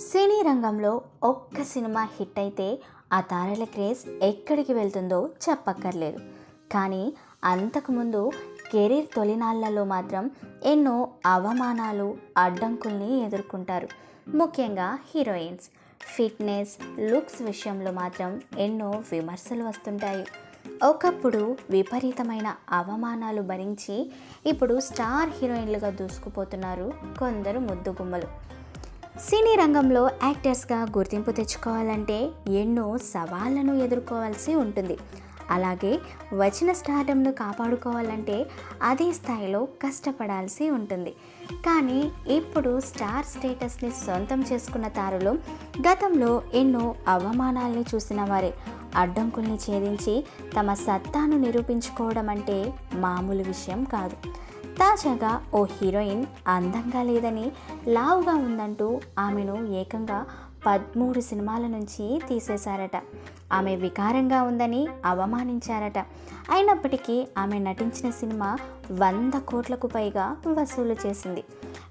సినీ రంగంలో ఒక్క cinema hit అయితే ఆ తారల క్రేజ్ ఎక్కడికి వెళ్తుందో చెప్పక్కర్లేదు. కానీ అంతకుముందు కెరీర్ తొలినాళ్ళలో మాత్రం ఎన్నో అవమానాలు అడ్డంకుల్ని ఎదుర్కొంటారు. ముఖ్యంగా హీరోయిన్స్. ఫిట్నెస్ లుక్స్ విషయంలో మాత్రం ఎన్నో విమర్శలు వస్తుంటాయి. ఒకప్పుడు విపరీతమైన అవమానాలు భరించి ఇప్పుడు స్టార్ హీరోయిన్లుగా దూసుకుపోతున్నారు కొందరు ముద్దుగుమ్మలు. సినీ రంగంలో యాక్టర్స్గా గుర్తింపు తెచ్చుకోవాలంటే ఎన్నో సవాళ్ళను ఎదుర్కోవాల్సి ఉంటుంది. అలాగే వచ్చిన స్టార్డమ్ను కాపాడుకోవాలంటే అదే స్థాయిలో కష్టపడాల్సి ఉంటుంది. కానీ ఇప్పుడు స్టార్ స్టేటస్ని సొంతం చేసుకున్న తారులు గతంలో ఎన్నో అవమానాల్ని చూసిన వారే. అడ్డంకుల్ని ఛేదించి తమ సత్తాను నిరూపించుకోవడం అంటే మామూలు విషయం కాదు. తాజాగా ఓ హీరోయిన్ అందంగా లేదని లావుగా ఉందంటూ ఆమెను ఏకంగా పదమూడు సినిమాల నుంచి తీసేశారట. ఆమె వికారంగా ఉందని అవమానించారట. అయినప్పటికీ ఆమె నటించిన సినిమా వంద కోట్లకు పైగా వసూలు చేసింది.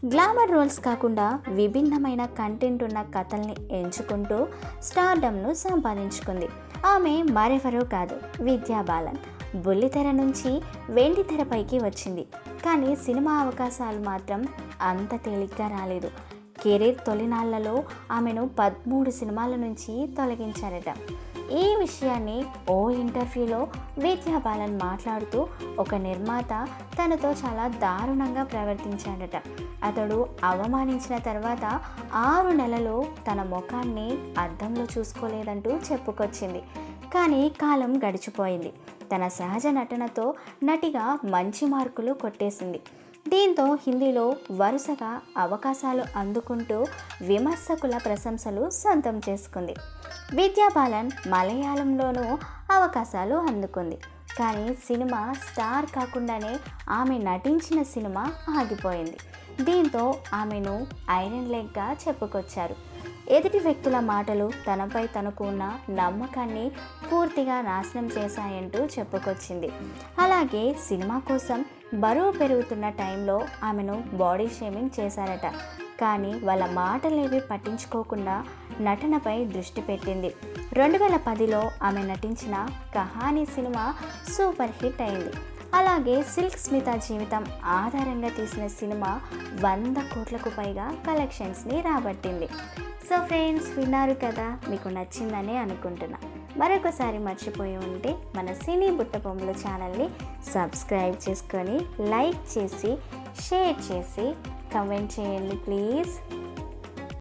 గ్లామర్ రోల్స్ కాకుండా విభిన్నమైన కంటెంట్ ఉన్న కథల్ని ఎంచుకుంటూ స్టార్డమ్ను సంపాదించుకుంది. ఆమె మరెవరో కాదు విద్యా బాలన్. బుల్లితెర నుంచి వెండి తెరపైకి వచ్చింది. కానీ సినిమా అవకాశాలు మాత్రం అంత తేలిగ్గా రాలేదు. కెరీర్ తొలినాళ్ళలో ఆమెను పదమూడు సినిమాల నుంచి తొలగించారట. ఈ విషయాన్ని ఓ ఇంటర్వ్యూలో విద్యా బాలన్ మాట్లాడుతూ ఒక నిర్మాత తనతో చాలా దారుణంగా ప్రవర్తించాడట. అతడు అవమానించిన తర్వాత ఆరు నెలలు తన ముఖాన్ని అద్దంలో చూసుకోలేదంటూ చెప్పుకొచ్చింది. కానీ కాలం గడిచిపోయింది. తన సహజ నటనతో నటిగా మంచి మార్కులు కొట్టేసింది. దీంతో హిందీలో వరుసగా అవకాశాలు అందుకుంటూ విమర్శకుల ప్రశంసలు సొంతం చేసుకుంది. విద్యా బాలన్ మలయాళంలోనూ అవకాశాలు అందుకుంది. కానీ సినిమా స్టార్ కాకుండానే ఆమె నటించిన సినిమా ఆగిపోయింది. దీంతో ఆమెను ఐరన్ లెగ్గా చెప్పుకొచ్చారు. ఎదుటి వ్యక్తుల మాటలు తనపై తనకు ఉన్న నమ్మకాన్ని పూర్తిగా నాశనం చేశాయంటూ చెప్పుకొచ్చింది. అలాగే సినిమా కోసం బరువు పెరుగుతున్న టైంలో ఆమెను బాడీ షేమింగ్ చేశారట. కానీ వాళ్ళ మాటలేవి పట్టించుకోకుండా నటనపై దృష్టి పెట్టింది. రెండు వేల పదిలో ఆమె నటించిన కహానీ సినిమా సూపర్ హిట్ అయింది. అలాగే సిల్క్ స్మిత జీవితం ఆధారంగా తీసిన సినిమా వంద కోట్లకు పైగా కలెక్షన్స్ని రాబట్టింది. సో ఫ్రెండ్స్ విన్నారు కదా మీకు నచ్చిందని అనుకుంటున్నా. మరొకసారి మర్చిపోయి ఉంటే మన సినీ బుట్టబొమ్మల ఛానల్ని సబ్స్క్రైబ్ చేసుకొని లైక్ చేసి షేర్ చేసి కమెంట్ చేయండి ప్లీజ్.